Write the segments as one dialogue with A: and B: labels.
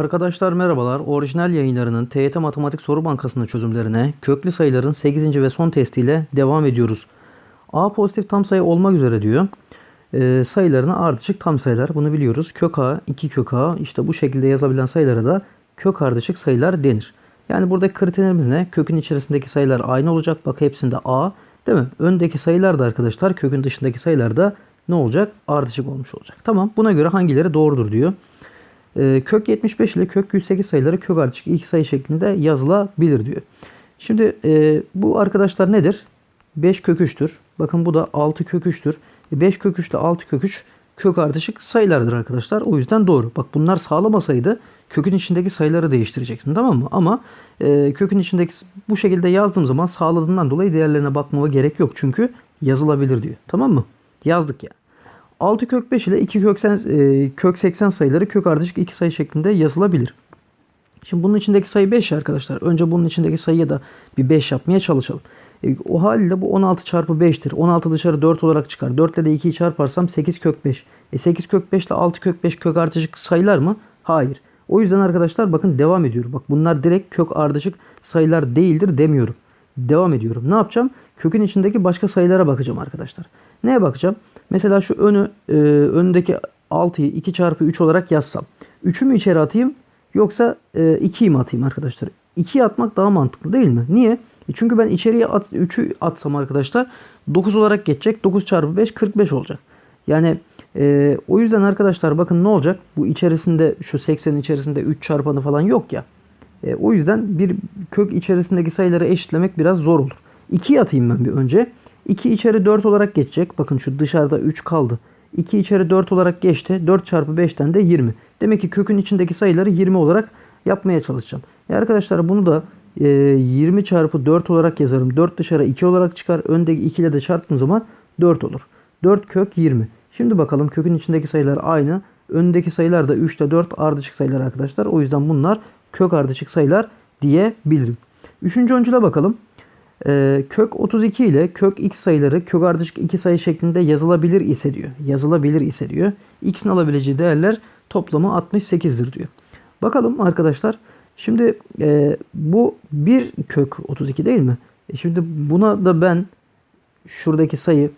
A: Arkadaşlar merhabalar. Orijinal yayınlarının TYT Matematik Soru Bankası'nın çözümlerine köklü sayıların 8. ve son testiyle devam ediyoruz. A pozitif tam sayı olmak üzere diyor. Ee, sayılarına ardışık tam sayılar. Bunu biliyoruz. Kök A, 2 kök A işte bu şekilde yazabilen sayılara da kök ardışık sayılar denir. Yani buradaki kriterimiz ne? Kökün içerisindeki sayılar aynı olacak. Bak hepsinde A değil mi? Öndeki sayılar da arkadaşlar kökün dışındaki sayılar da ne olacak? Ardışık olmuş olacak. Tamam buna göre hangileri doğrudur diyor. Ee, kök 75 ile kök 108 sayıları kök ardışık iki sayı şeklinde yazılabilir diyor. Şimdi e, bu arkadaşlar nedir? 5 kök 3'tür. Bakın bu da 6 kök 3'tür. 5 kök 3 ile 6 kök 3 kök ardışık sayılardır arkadaşlar. O yüzden doğru. Bak bunlar sağlamasaydı kökün içindeki sayıları değiştireceksin tamam mı? Ama e, kökün içindeki bu şekilde yazdığım zaman sağladığından dolayı değerlerine bakmama gerek yok. Çünkü yazılabilir diyor. Tamam mı? Yazdık yani. 6 kök 5 ile 2 kök 80, e, kök 80 sayıları kök ardışık iki sayı şeklinde yazılabilir. Şimdi bunun içindeki sayı 5 arkadaşlar. Önce bunun içindeki sayıya da bir 5 yapmaya çalışalım. E, o haliyle bu 16 çarpı 5'tir. 16 dışarı 4 olarak çıkar. 4 ile de 2'yi çarparsam 8 kök 5. E 8 kök 5 ile 6 kök 5 kök ardışık sayılar mı? Hayır. O yüzden arkadaşlar bakın devam ediyorum. Bak bunlar direkt kök ardışık sayılar değildir demiyorum. Devam ediyorum. Ne yapacağım? Kökün içindeki başka sayılara bakacağım arkadaşlar. Neye bakacağım? Mesela şu önü e, önündeki 6'yı 2 çarpı 3 olarak yazsam. 3'ü mü içeri atayım yoksa e, 2'yi mi atayım arkadaşlar? 2'yi atmak daha mantıklı değil mi? Niye? E çünkü ben içeriye at, 3'ü atsam arkadaşlar 9 olarak geçecek. 9 çarpı 5 45 olacak. Yani e, o yüzden arkadaşlar bakın ne olacak? Bu içerisinde şu 80'in içerisinde 3 çarpanı falan yok ya. E, o yüzden bir kök içerisindeki sayıları eşitlemek biraz zor olur. 2'yi atayım ben bir önce. 2 içeri 4 olarak geçecek. Bakın şu dışarıda 3 kaldı. 2 içeri 4 olarak geçti. 4 çarpı 5'ten de 20. Demek ki kökün içindeki sayıları 20 olarak yapmaya çalışacağım. E arkadaşlar bunu da e, 20 çarpı 4 olarak yazarım. 4 dışarı 2 olarak çıkar. Öndeki 2 ile de çarptığım zaman 4 olur. 4 kök 20. Şimdi bakalım kökün içindeki sayılar aynı. Öndeki sayılar da 3 ile 4 ardışık sayılar arkadaşlar. O yüzden bunlar kök ardışık sayılar diyebilirim. Üçüncü öncüle bakalım. Ee, kök 32 ile kök x sayıları kök ardışık iki sayı şeklinde yazılabilir ise diyor. Yazılabilir ise diyor. X'in alabileceği değerler toplamı 68'dir diyor. Bakalım arkadaşlar. Şimdi e, bu bir kök 32 değil mi? E şimdi buna da ben şuradaki sayı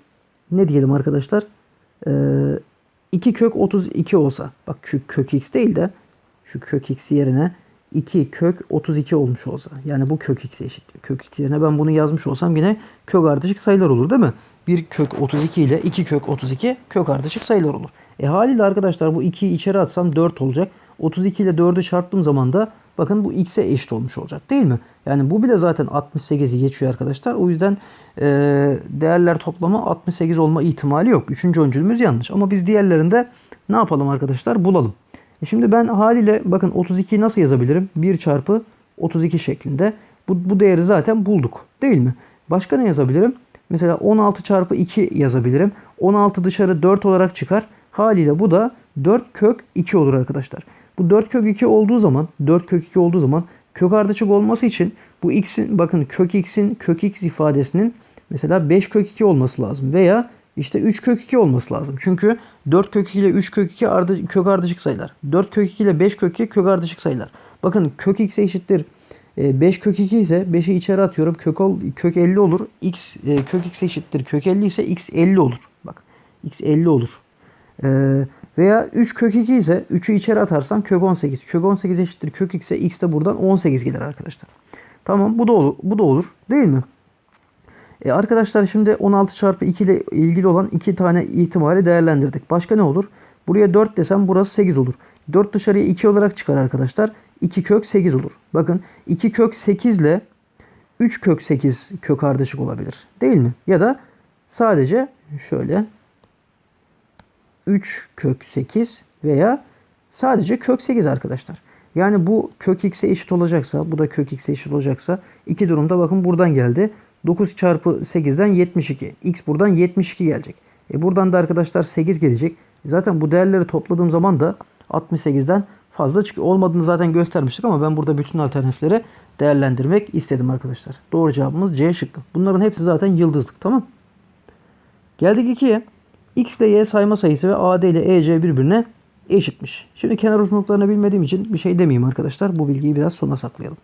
A: ne diyelim arkadaşlar? E, 2 kök 32 olsa. Bak şu kök x değil de şu kök x yerine 2 kök 32 olmuş olsa. Yani bu kök x'e eşit. Kök x yerine ben bunu yazmış olsam yine kök ardışık sayılar olur değil mi? 1 kök 32 ile 2 kök 32 kök ardışık sayılar olur. E haliyle arkadaşlar bu 2'yi içeri atsam 4 olacak. 32 ile 4'ü çarptığım zaman da bakın bu x'e eşit olmuş olacak değil mi? Yani bu bile zaten 68'i geçiyor arkadaşlar. O yüzden e, değerler toplamı 68 olma ihtimali yok. Üçüncü öncülümüz yanlış. Ama biz diğerlerinde ne yapalım arkadaşlar? Bulalım. E şimdi ben haliyle bakın 32'yi nasıl yazabilirim? 1 çarpı 32 şeklinde. Bu, bu değeri zaten bulduk değil mi? Başka ne yazabilirim? Mesela 16 çarpı 2 yazabilirim. 16 dışarı 4 olarak çıkar. Haliyle bu da 4 kök 2 olur arkadaşlar. Bu 4 kök 2 olduğu zaman 4 kök 2 olduğu zaman kök ardışık olması için bu x'in bakın kök x'in kök x ifadesinin mesela 5 kök 2 olması lazım. Veya işte 3 kök 2 olması lazım. Çünkü 4 kök 2 ile 3 kök 2 ardı, kök ardışık sayılar. 4 kök 2 ile 5 kök 2 kök ardışık sayılar. Bakın kök x eşittir. 5 kök 2 ise 5'i içeri atıyorum. Kök, ol, kök 50 olur. x e, kök x eşittir. Kök 50 ise x 50 olur. Bak x 50 olur. E, veya 3 kök 2 ise 3'ü içeri atarsan kök 18. Kök 18 eşittir. Kök x ise x de buradan 18 gelir arkadaşlar. Tamam bu da olur. Bu da olur. Değil mi? E arkadaşlar şimdi 16 çarpı 2 ile ilgili olan iki tane ihtimali değerlendirdik. Başka ne olur? Buraya 4 desem burası 8 olur. 4 dışarıya 2 olarak çıkar arkadaşlar. 2 kök 8 olur. Bakın 2 kök 8 ile 3 kök 8 kök ardışık olabilir. Değil mi? Ya da sadece şöyle 3 kök 8 veya sadece kök 8 arkadaşlar. Yani bu kök x'e eşit olacaksa, bu da kök x'e eşit olacaksa iki durumda bakın buradan geldi. 9 çarpı 8'den 72. X buradan 72 gelecek. E buradan da arkadaşlar 8 gelecek. Zaten bu değerleri topladığım zaman da 68'den fazla çıkıyor. Olmadığını zaten göstermiştik ama ben burada bütün alternatifleri değerlendirmek istedim arkadaşlar. Doğru cevabımız C şıkkı. Bunların hepsi zaten yıldızlık tamam. Geldik 2'ye. X ile Y sayma sayısı ve AD ile EC birbirine eşitmiş. Şimdi kenar uzunluklarını bilmediğim için bir şey demeyeyim arkadaşlar. Bu bilgiyi biraz sona saklayalım.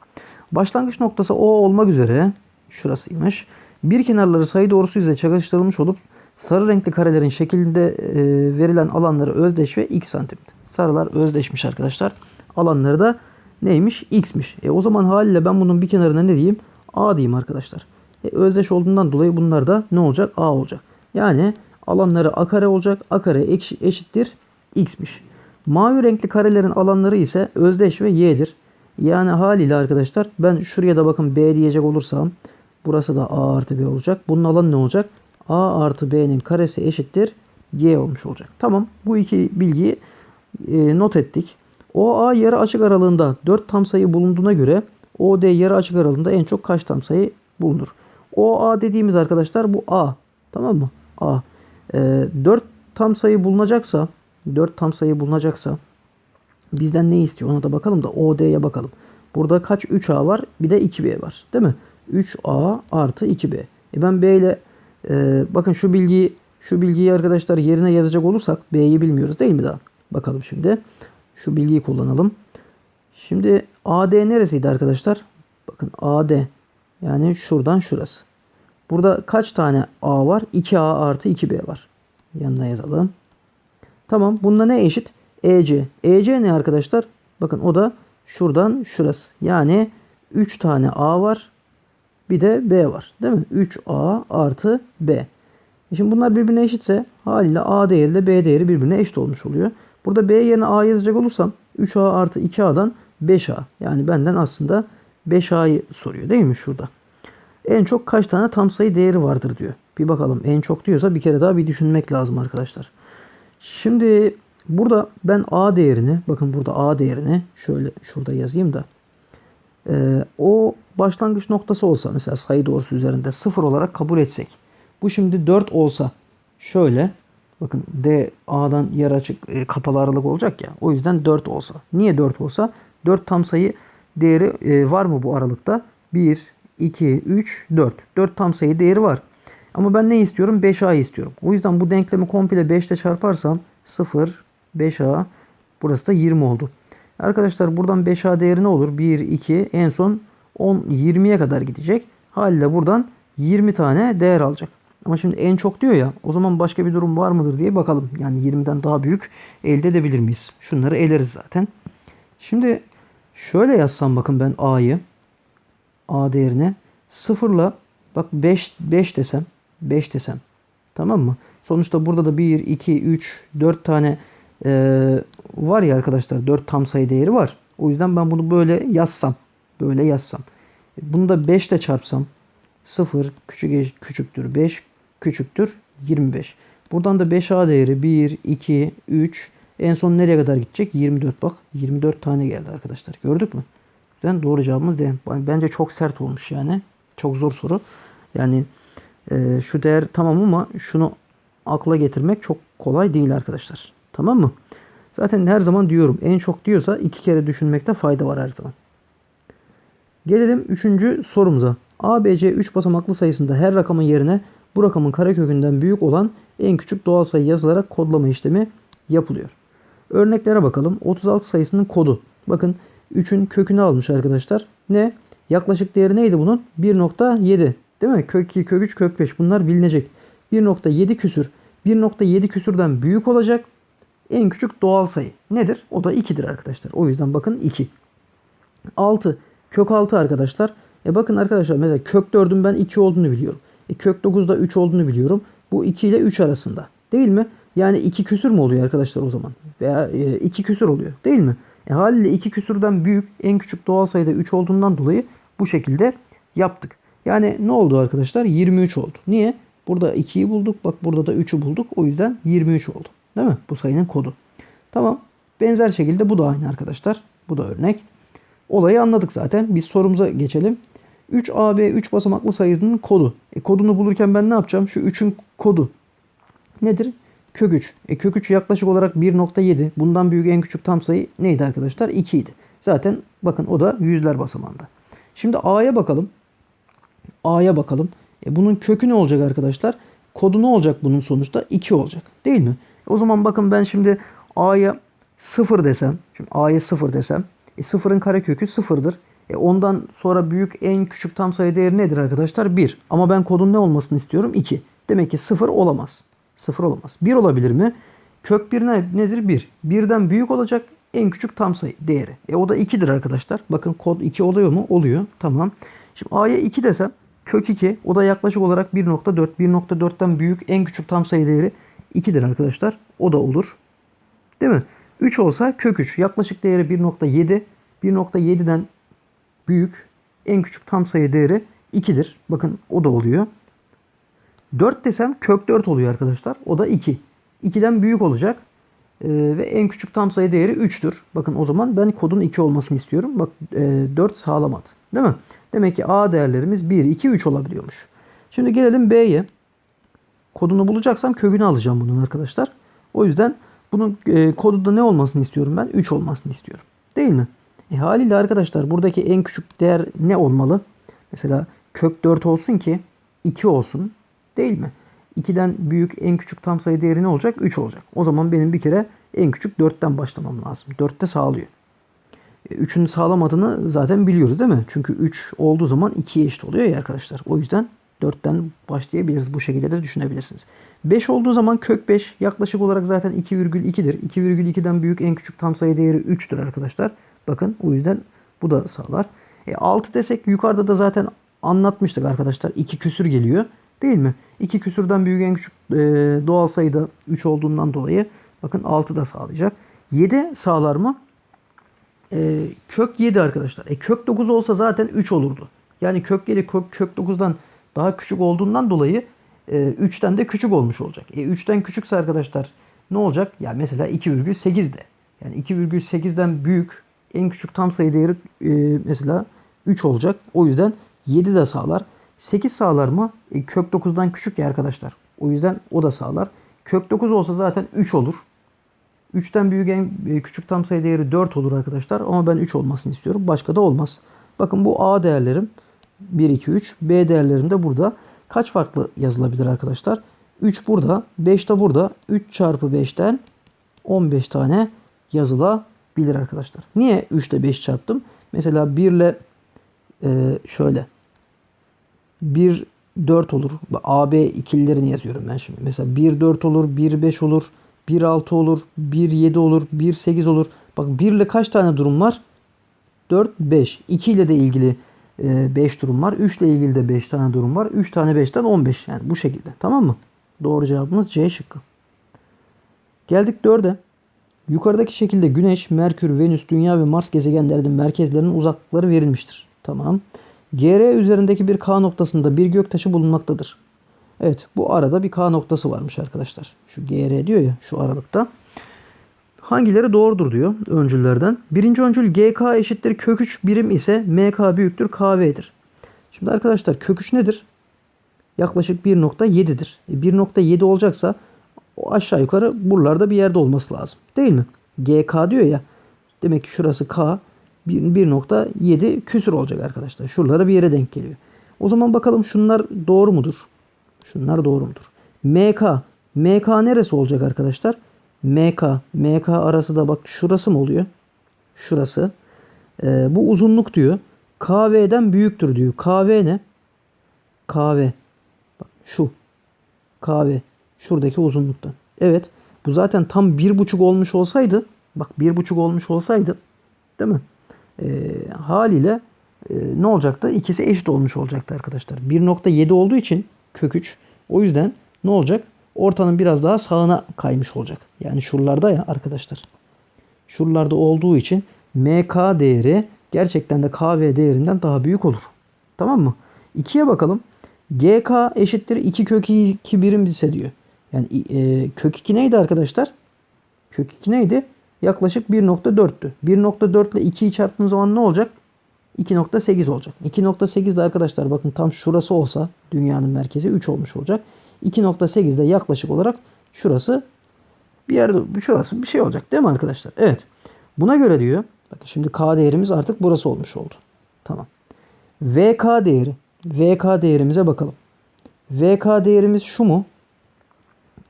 A: Başlangıç noktası O olmak üzere şurasıymış. Bir kenarları sayı doğrusu yüzeye çalıştırılmış olup sarı renkli karelerin şeklinde e, verilen alanları özdeş ve x santimdi. Sarılar özdeşmiş arkadaşlar. Alanları da neymiş? x'miş. E o zaman haliyle ben bunun bir kenarına ne diyeyim? A diyeyim arkadaşlar. E, özdeş olduğundan dolayı bunlar da ne olacak? A olacak. Yani alanları a kare olacak. A kare eşittir x'miş. Mavi renkli karelerin alanları ise özdeş ve y'dir. Yani haliyle arkadaşlar ben şuraya da bakın b diyecek olursam burası da a artı b olacak. Bunun alanı ne olacak? a artı b'nin karesi eşittir y olmuş olacak. Tamam bu iki bilgiyi e, not ettik. OA yarı açık aralığında 4 tam sayı bulunduğuna göre OD yarı açık aralığında en çok kaç tam sayı bulunur? OA dediğimiz arkadaşlar bu A. Tamam mı? A. E, 4 tam sayı bulunacaksa 4 tam sayı bulunacaksa bizden ne istiyor ona da bakalım da OD'ye bakalım. Burada kaç 3A var bir de 2B var değil mi? 3A artı 2B. E ben B ile e, bakın şu bilgiyi şu bilgiyi arkadaşlar yerine yazacak olursak B'yi bilmiyoruz değil mi daha? Bakalım şimdi. Şu bilgiyi kullanalım. Şimdi AD neresiydi arkadaşlar? Bakın AD yani şuradan şurası. Burada kaç tane A var? 2A artı 2B var. Yanına yazalım. Tamam. Bunda ne eşit? EC. EC ne arkadaşlar? Bakın o da şuradan şurası. Yani 3 tane A var. Bir de B var. Değil mi? 3A artı B. E Şimdi bunlar birbirine eşitse haliyle A değeri ile B değeri birbirine eşit olmuş oluyor. Burada B yerine A yazacak olursam 3A artı 2A'dan 5A. Yani benden aslında 5A'yı soruyor değil mi şurada? En çok kaç tane tam sayı değeri vardır diyor. Bir bakalım en çok diyorsa bir kere daha bir düşünmek lazım arkadaşlar. Şimdi burada ben A değerini bakın burada A değerini şöyle şurada yazayım da ee, o başlangıç noktası olsa mesela sayı doğrusu üzerinde 0 olarak kabul etsek. Bu şimdi 4 olsa şöyle bakın D A'dan yer açık e, kapalı aralık olacak ya. O yüzden 4 olsa. Niye 4 olsa? 4 tam sayı değeri e, var mı bu aralıkta? 1, 2, 3, 4. 4 tam sayı değeri var. Ama ben ne istiyorum? 5A istiyorum. O yüzden bu denklemi komple 5 ile çarparsam 0, 5A burası da 20 oldu. Arkadaşlar buradan 5A değeri ne olur? 1, 2 en son 10, 20'ye kadar gidecek. Haliyle buradan 20 tane değer alacak. Ama şimdi en çok diyor ya o zaman başka bir durum var mıdır diye bakalım. Yani 20'den daha büyük elde edebilir miyiz? Şunları eleriz zaten. Şimdi şöyle yazsam bakın ben A'yı A değerine 0 ile bak 5, 5 desem 5 desem tamam mı? Sonuçta burada da 1, 2, 3, 4 tane e, var ya arkadaşlar 4 tam sayı değeri var. O yüzden ben bunu böyle yazsam. Böyle yazsam. Bunu da 5 ile çarpsam 0 küçük küçüktür 5 küçüktür 25. Buradan da 5A değeri 1, 2, 3 en son nereye kadar gidecek? 24 bak. 24 tane geldi arkadaşlar. Gördük mü? Ben doğru cevabımız D. Bence çok sert olmuş yani. Çok zor soru. Yani e, şu değer tamam ama şunu akla getirmek çok kolay değil arkadaşlar. Tamam mı? Zaten her zaman diyorum en çok diyorsa iki kere düşünmekte fayda var her zaman. Gelelim üçüncü sorumuza. ABC 3 basamaklı sayısında her rakamın yerine bu rakamın karekökünden büyük olan en küçük doğal sayı yazılarak kodlama işlemi yapılıyor. Örneklere bakalım. 36 sayısının kodu. Bakın 3'ün kökünü almış arkadaşlar. Ne? Yaklaşık değeri neydi bunun? 1.7. Değil mi? Kök 2, kök 3, kök 5. Bunlar bilinecek. 1.7 küsür. 1.7 küsürden büyük olacak. En küçük doğal sayı. Nedir? O da 2'dir arkadaşlar. O yüzden bakın 2. 6. Kök 6 arkadaşlar. E bakın arkadaşlar mesela kök 4'ün ben 2 olduğunu biliyorum. E kök 9'da 3 olduğunu biliyorum. Bu 2 ile 3 arasında. Değil mi? Yani 2 küsür mü oluyor arkadaşlar o zaman? Veya 2 küsür oluyor. Değil mi? E haliyle 2 küsürden büyük en küçük doğal sayıda 3 olduğundan dolayı bu şekilde yaptık. Yani ne oldu arkadaşlar? 23 oldu. Niye? Burada 2'yi bulduk. Bak burada da 3'ü bulduk. O yüzden 23 oldu. Değil mi? Bu sayının kodu. Tamam. Benzer şekilde bu da aynı arkadaşlar. Bu da örnek. Olayı anladık zaten. Biz sorumuza geçelim. 3AB 3 basamaklı sayının kodu. E, kodunu bulurken ben ne yapacağım? Şu 3'ün kodu nedir? Kök 3. E, kök 3 yaklaşık olarak 1.7. Bundan büyük en küçük tam sayı neydi arkadaşlar? 2 idi. Zaten bakın o da yüzler basamağında. Şimdi A'ya bakalım. A'ya bakalım. E, bunun kökü ne olacak arkadaşlar? Kodu ne olacak bunun sonuçta? 2 olacak. Değil mi? O zaman bakın ben şimdi A'ya 0 desem, şimdi a'ya 0 desem, e, 0'ın karekökü 0'dır. E, ondan sonra büyük en küçük tam sayı değeri nedir arkadaşlar? 1. Ama ben kodun ne olmasını istiyorum? 2. Demek ki 0 olamaz. 0 olamaz. 1 olabilir mi? Kök 1 ne, nedir? 1. 1'den büyük olacak en küçük tam sayı değeri. E o da 2'dir arkadaşlar. Bakın kod 2 oluyor mu? Oluyor. Tamam. Şimdi a'ya 2 desem kök 2 o da yaklaşık olarak 1.4. 1.4'ten büyük en küçük tam sayı değeri 2'dir arkadaşlar. O da olur. Değil mi? 3 olsa kök 3 yaklaşık değeri 1.7. 1.7'den büyük en küçük tam sayı değeri 2'dir. Bakın o da oluyor. 4 desem kök 4 oluyor arkadaşlar. O da 2. 2'den büyük olacak. Ee, ve en küçük tam sayı değeri 3'tür. Bakın o zaman ben kodun 2 olmasını istiyorum. Bak e, 4 sağlamadı. Değil mi? Demek ki A değerlerimiz 1, 2, 3 olabiliyormuş. Şimdi gelelim B'ye. Kodunu bulacaksam kökünü alacağım bunun arkadaşlar. O yüzden bunun e, kodu da ne olmasını istiyorum ben? 3 olmasını istiyorum. Değil mi? E, haliyle arkadaşlar buradaki en küçük değer ne olmalı? Mesela kök 4 olsun ki 2 olsun. Değil mi? 2'den büyük en küçük tam sayı değeri ne olacak? 3 olacak. O zaman benim bir kere en küçük 4'ten başlamam lazım. 4 de sağlıyor. 3'ün sağlamadığını zaten biliyoruz değil mi? Çünkü 3 olduğu zaman 2'ye eşit oluyor ya arkadaşlar. O yüzden 4'ten başlayabiliriz. Bu şekilde de düşünebilirsiniz. 5 olduğu zaman kök 5 yaklaşık olarak zaten 2,2'dir. 2,2'den büyük en küçük tam sayı değeri 3'tür arkadaşlar. Bakın o yüzden bu da sağlar. E, 6 desek yukarıda da zaten anlatmıştık arkadaşlar. 2 küsür geliyor. Değil mi? 2 küsürden büyük en küçük e, doğal sayıda 3 olduğundan dolayı bakın 6 da sağlayacak. 7 sağlar mı? E, kök 7 arkadaşlar. E, kök 9 olsa zaten 3 olurdu. Yani kök 7 kök, kök 9'dan daha küçük olduğundan dolayı e, 3'ten de küçük olmuş olacak. E, 3'ten küçükse arkadaşlar ne olacak? Ya mesela 2,8 de. Yani 2,8'den büyük en küçük tam sayı değeri e, mesela 3 olacak. O yüzden 7 de sağlar. 8 sağlar mı? E, kök 9'dan küçük ya arkadaşlar. O yüzden o da sağlar. Kök 9 olsa zaten 3 olur. 3'ten büyük en e, küçük tam sayı değeri 4 olur arkadaşlar. Ama ben 3 olmasını istiyorum. Başka da olmaz. Bakın bu A değerlerim 1, 2, 3. B değerlerim de burada. Kaç farklı yazılabilir arkadaşlar? 3 burada. 5 de burada. 3 çarpı 5'ten 15 tane yazılabilir arkadaşlar. Niye 3 ile 5 çarptım? Mesela 1 ile e, şöyle 1 4 olur. AB ikililerini yazıyorum ben şimdi. Mesela 1 4 olur, 1 5 olur, 1 6 olur, 1 7 olur, 1 8 olur. Bak 1 ile kaç tane durum var? 4 5. 2 ile de ilgili 5 durum var. 3 ile ilgili de 5 tane durum var. 3 tane 5'ten 15. Yani bu şekilde. Tamam mı? Doğru cevabımız C şıkkı. Geldik 4'e. Yukarıdaki şekilde Güneş, Merkür, Venüs, Dünya ve Mars gezegenlerinin merkezlerinin uzaklıkları verilmiştir. Tamam. GR üzerindeki bir K noktasında bir göktaşı bulunmaktadır. Evet bu arada bir K noktası varmış arkadaşlar. Şu GR diyor ya şu aralıkta. Hangileri doğrudur diyor öncüllerden. Birinci öncül GK eşittir kök 3 birim ise MK büyüktür KV'dir. Şimdi arkadaşlar kök 3 nedir? Yaklaşık 1.7'dir. E 1.7 olacaksa o aşağı yukarı buralarda bir yerde olması lazım. Değil mi? GK diyor ya. Demek ki şurası K 1.7 küsür olacak arkadaşlar. Şuralara bir yere denk geliyor. O zaman bakalım şunlar doğru mudur? Şunlar doğru mudur? MK. MK neresi olacak arkadaşlar? MK. MK arası da bak şurası mı oluyor? Şurası. Ee, bu uzunluk diyor. KV'den büyüktür diyor. KV ne? KV. Bak şu. KV. Şuradaki uzunluktan. Evet. Bu zaten tam bir buçuk olmuş olsaydı. Bak bir buçuk olmuş olsaydı. Değil mi? E, haliyle e, ne olacaktı? İkisi eşit olmuş olacaktı arkadaşlar. 1.7 olduğu için kök 3. O yüzden ne olacak? Ortanın biraz daha sağına kaymış olacak. Yani şuralarda ya arkadaşlar. Şuralarda olduğu için MK değeri gerçekten de KV değerinden daha büyük olur. Tamam mı? 2'ye bakalım. GK eşittir 2 kök 2 birim ise diyor. Yani e, kök 2 neydi arkadaşlar? Kök 2 neydi? yaklaşık 1.4'tü. 1.4 ile 2'yi çarptığım zaman ne olacak? 2.8 olacak. 2.8 de arkadaşlar bakın tam şurası olsa dünyanın merkezi 3 olmuş olacak. 2.8 de yaklaşık olarak şurası bir yerde şurası bir şey olacak değil mi arkadaşlar? Evet. Buna göre diyor. Bakın şimdi K değerimiz artık burası olmuş oldu. Tamam. VK değeri. VK değerimize bakalım. VK değerimiz şu mu?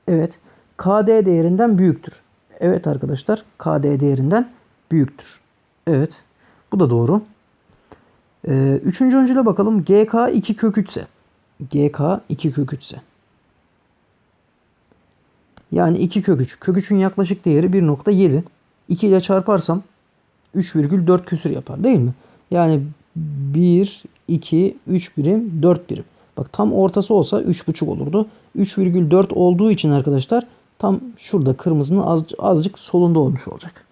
A: Evet. KD değerinden büyüktür. Evet arkadaşlar KD değerinden büyüktür. Evet. Bu da doğru. Ee, üçüncü öncüle bakalım. GK 2 kök 3 ise. GK 2 kök 3 ise. Yani 2 kök 3. Kök 3'ün yaklaşık değeri 1.7. 2 ile çarparsam 3,4 küsür yapar değil mi? Yani 1, 2, 3 birim, 4 birim. Bak tam ortası olsa 3,5 olurdu. 3,4 olduğu için arkadaşlar tam şurada kırmızının az, azıcık solunda olmuş olacak.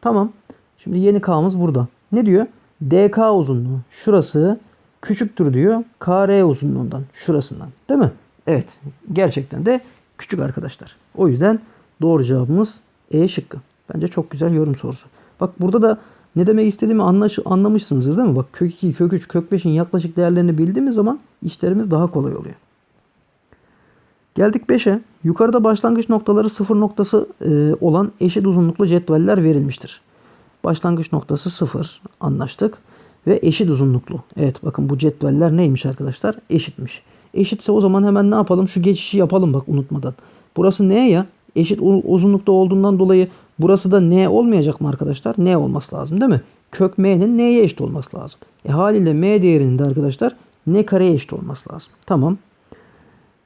A: Tamam. Şimdi yeni K'mız burada. Ne diyor? DK uzunluğu. Şurası küçüktür diyor. KR uzunluğundan. Şurasından. Değil mi? Evet. Gerçekten de küçük arkadaşlar. O yüzden doğru cevabımız E şıkkı. Bence çok güzel yorum sorusu. Bak burada da ne demek istediğimi anlaş, anlamışsınızdır değil mi? Bak kök 2, kök 3, kök 5'in yaklaşık değerlerini bildiğimiz zaman işlerimiz daha kolay oluyor. Geldik 5'e. Yukarıda başlangıç noktaları sıfır noktası e, olan eşit uzunluklu cetveller verilmiştir. Başlangıç noktası 0 anlaştık. Ve eşit uzunluklu. Evet bakın bu cetveller neymiş arkadaşlar? Eşitmiş. Eşitse o zaman hemen ne yapalım? Şu geçişi yapalım bak unutmadan. Burası ne ya? Eşit uzunlukta olduğundan dolayı burası da n olmayacak mı arkadaşlar? n olması lazım değil mi? Kök m'nin n'ye eşit olması lazım. E haliyle m değerinin de arkadaşlar n kareye eşit olması lazım. Tamam.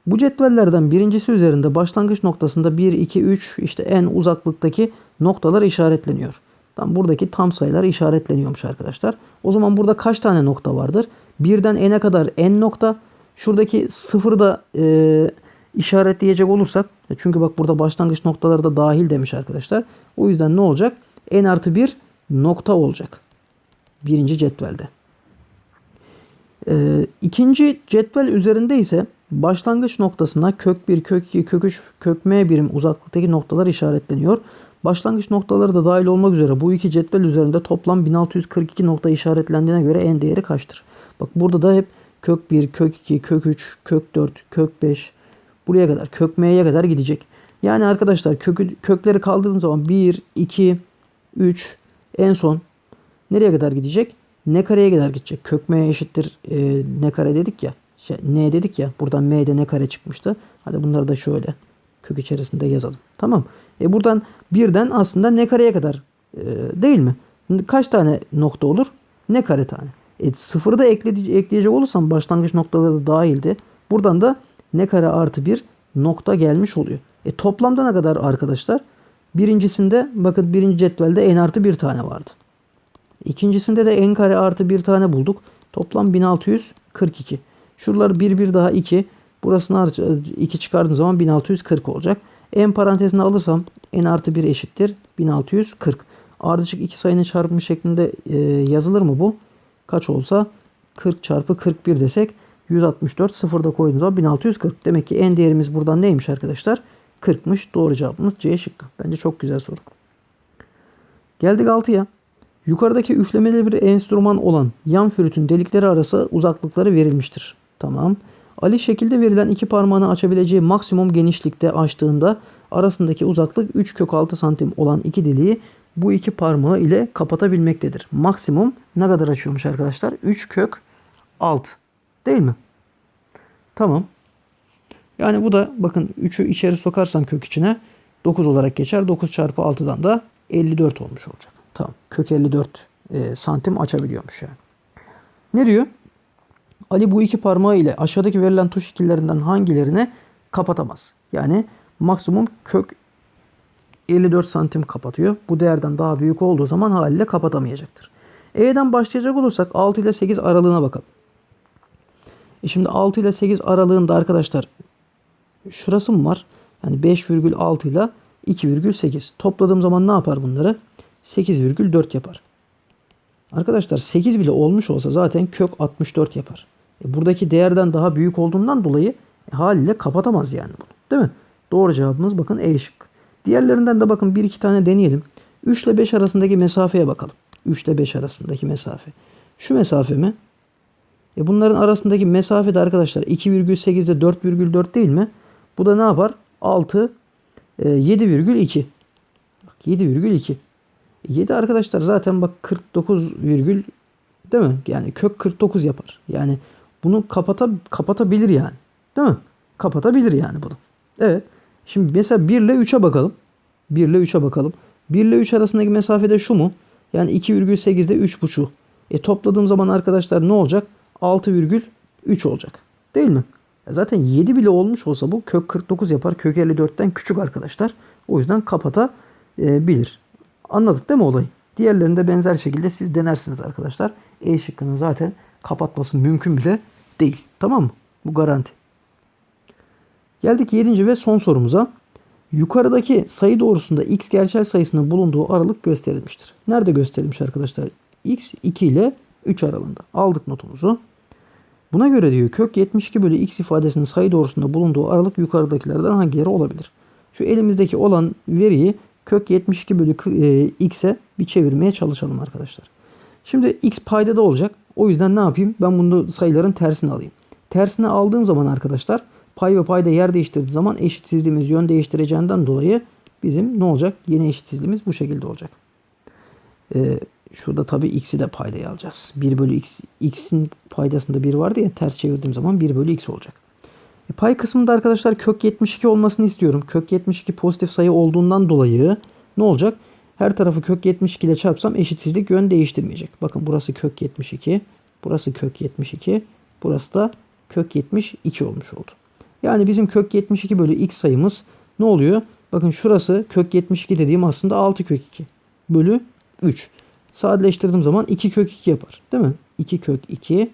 A: Bu cetvellerden birincisi üzerinde başlangıç noktasında 1, 2, 3 işte en uzaklıktaki noktalar işaretleniyor. Tam buradaki tam sayılar işaretleniyormuş arkadaşlar. O zaman burada kaç tane nokta vardır? Birden n'e kadar n nokta. Şuradaki sıfırı da e, işaretleyecek olursak çünkü bak burada başlangıç noktaları da dahil demiş arkadaşlar. O yüzden ne olacak? n artı 1 nokta olacak. Birinci cetvelde. E, ikinci cetvel üzerinde ise başlangıç noktasına kök 1, kök 2, kök 3, kök m birim uzaklıktaki noktalar işaretleniyor. Başlangıç noktaları da dahil olmak üzere bu iki cetvel üzerinde toplam 1642 nokta işaretlendiğine göre n değeri kaçtır? Bak burada da hep kök 1, kök 2, kök 3, kök 4, kök 5 buraya kadar kök m'ye kadar gidecek. Yani arkadaşlar kökü, kökleri kaldırdığım zaman 1, 2, 3 en son nereye kadar gidecek? Ne kareye kadar gidecek? Kök m eşittir e, ne kare dedik ya. Şey, n dedik ya. Buradan m'de ne kare çıkmıştı. Hadi bunları da şöyle kök içerisinde yazalım. Tamam. E buradan birden aslında ne kareye kadar e, değil mi? Kaç tane nokta olur? Ne kare tane. E, sıfırı da ekleyecek, olursam başlangıç noktaları da dahildi. Buradan da ne kare artı bir nokta gelmiş oluyor. E toplamda ne kadar arkadaşlar? Birincisinde bakın birinci cetvelde n artı bir tane vardı. İkincisinde de n kare artı bir tane bulduk. Toplam 1642. Şuralar bir bir daha 2. Burasını 2 çıkardığım zaman 1640 olacak. En parantezine alırsam n artı 1 eşittir 1640. Ardışık iki sayının çarpımı şeklinde e, yazılır mı bu? Kaç olsa 40 çarpı 41 desek 164 sıfırda koyduğumuz zaman 1640. Demek ki n değerimiz buradan neymiş arkadaşlar? 40'mış. Doğru cevabımız C şıkkı. Bence çok güzel soru. Geldik 6'ya. Yukarıdaki üflemeli bir enstrüman olan yan flütün delikleri arası uzaklıkları verilmiştir. Tamam. Ali şekilde verilen iki parmağını açabileceği maksimum genişlikte açtığında arasındaki uzaklık 3 kök 6 santim olan iki deliği bu iki parmağı ile kapatabilmektedir. Maksimum ne kadar açıyormuş arkadaşlar? 3 kök 6. Değil mi? Tamam. Yani bu da bakın 3'ü içeri sokarsam kök içine 9 olarak geçer. 9 çarpı 6'dan da 54 olmuş olacak. Tamam. Kök 54 e, santim açabiliyormuş yani. Ne diyor? Ali bu iki parmağı ile aşağıdaki verilen tuş şekillerinden hangilerini kapatamaz? Yani maksimum kök 54 santim kapatıyor. Bu değerden daha büyük olduğu zaman haliyle kapatamayacaktır. E'den başlayacak olursak 6 ile 8 aralığına bakalım. E şimdi 6 ile 8 aralığında arkadaşlar şurası mı var? Yani 5,6 ile 2,8. Topladığım zaman ne yapar bunları? 8,4 yapar. Arkadaşlar 8 bile olmuş olsa zaten kök 64 yapar. E buradaki değerden daha büyük olduğundan dolayı e, haliyle kapatamaz yani bunu. Değil mi? Doğru cevabımız bakın E şık. Diğerlerinden de bakın 1-2 tane deneyelim. 3 ile 5 arasındaki mesafeye bakalım. 3 ile 5 arasındaki mesafe. Şu mesafe mi? E bunların arasındaki mesafe de arkadaşlar 2,8 ile 4,4 değil mi? Bu da ne yapar? 6 e, 7,2. Bak 7,2. 7 arkadaşlar zaten bak 49 virgül değil mi? Yani kök 49 yapar. Yani bunu kapata, kapatabilir yani. Değil mi? Kapatabilir yani bunu. Evet. Şimdi mesela 1 ile 3'e bakalım. 1 ile 3'e bakalım. 1 ile 3 arasındaki mesafede şu mu? Yani 2,8'de 3,5. E topladığım zaman arkadaşlar ne olacak? 6,3 olacak. Değil mi? E zaten 7 bile olmuş olsa bu kök 49 yapar. Kök 54'ten küçük arkadaşlar. O yüzden kapatabilir. Anladık değil mi olayı? Diğerlerini de benzer şekilde siz denersiniz arkadaşlar. E şıkkının zaten kapatması mümkün bile değil. Tamam mı? Bu garanti. Geldik 7. ve son sorumuza. Yukarıdaki sayı doğrusunda x gerçel sayısının bulunduğu aralık gösterilmiştir. Nerede gösterilmiş arkadaşlar? x 2 ile 3 aralığında. Aldık notumuzu. Buna göre diyor kök 72 bölü x ifadesinin sayı doğrusunda bulunduğu aralık yukarıdakilerden hangileri olabilir? Şu elimizdeki olan veriyi kök 72 bölü e, x'e bir çevirmeye çalışalım arkadaşlar. Şimdi x paydada olacak. O yüzden ne yapayım? Ben bunu sayıların tersini alayım. Tersini aldığım zaman arkadaşlar pay ve payda yer değiştirdiği zaman eşitsizliğimiz yön değiştireceğinden dolayı bizim ne olacak? Yeni eşitsizliğimiz bu şekilde olacak. Ee, şurada tabii x'i de paydaya alacağız. 1 bölü x. x'in paydasında 1 vardı ya ters çevirdiğim zaman 1 bölü x olacak. E, pay kısmında arkadaşlar kök 72 olmasını istiyorum. Kök 72 pozitif sayı olduğundan dolayı ne olacak? Her tarafı kök 72 ile çarpsam eşitsizlik yön değiştirmeyecek. Bakın burası kök 72. Burası kök 72. Burası da kök 72 olmuş oldu. Yani bizim kök 72 bölü x sayımız ne oluyor? Bakın şurası kök 72 dediğim aslında 6 kök 2 bölü 3. Sadeleştirdiğim zaman 2 kök 2 yapar. Değil mi? 2 kök 2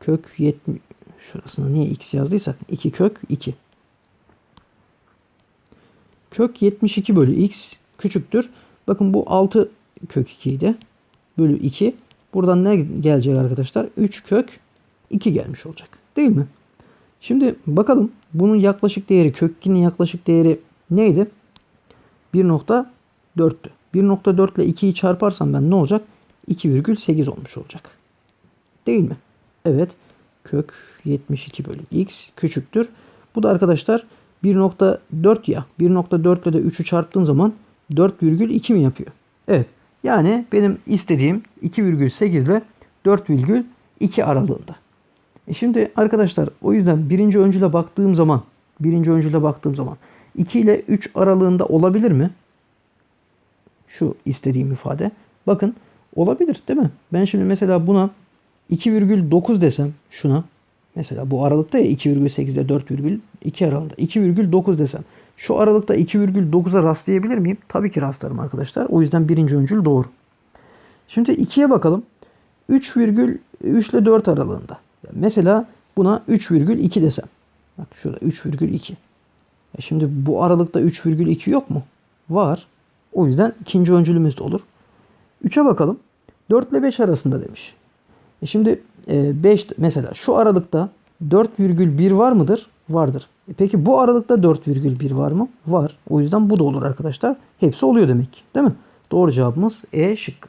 A: kök 70 şurasına niye x yazdıysak 2 kök 2. Kök 72 bölü x küçüktür. Bakın bu 6 kök 2 idi. Bölü 2. Buradan ne gelecek arkadaşlar? 3 kök 2 gelmiş olacak. Değil mi? Şimdi bakalım bunun yaklaşık değeri kök 2'nin yaklaşık değeri neydi? 1.4'tü. 1.4 ile 2'yi çarparsam ben ne olacak? 2,8 olmuş olacak. Değil mi? Evet. Kök 72 bölü x küçüktür. Bu da arkadaşlar 1.4 ya. 1.4 ile de 3'ü çarptığım zaman 4,2 mi yapıyor? Evet. Yani benim istediğim 2,8 ile 4,2 aralığında. E şimdi arkadaşlar o yüzden birinci öncüle baktığım zaman birinci öncüle baktığım zaman 2 ile 3 aralığında olabilir mi? Şu istediğim ifade. Bakın olabilir değil mi? Ben şimdi mesela buna 2,9 desem şuna mesela bu aralıkta ya 2,8 ile 4,2 aralığında 2,9 desem şu aralıkta 2,9'a rastlayabilir miyim? Tabii ki rastlarım arkadaşlar. O yüzden birinci öncül doğru. Şimdi 2'ye bakalım. 3,3 ile 4 aralığında. Mesela buna 3,2 desem. Bak şurada 3,2. E şimdi bu aralıkta 3,2 yok mu? Var. O yüzden ikinci öncülümüz de olur. 3'e bakalım. 4 ile 5 arasında demiş. E şimdi 5 mesela şu aralıkta 4,1 var mıdır? Vardır. E peki bu aralıkta 4,1 var mı? Var. O yüzden bu da olur arkadaşlar. Hepsi oluyor demek. Değil mi? Doğru cevabımız E şıkkı.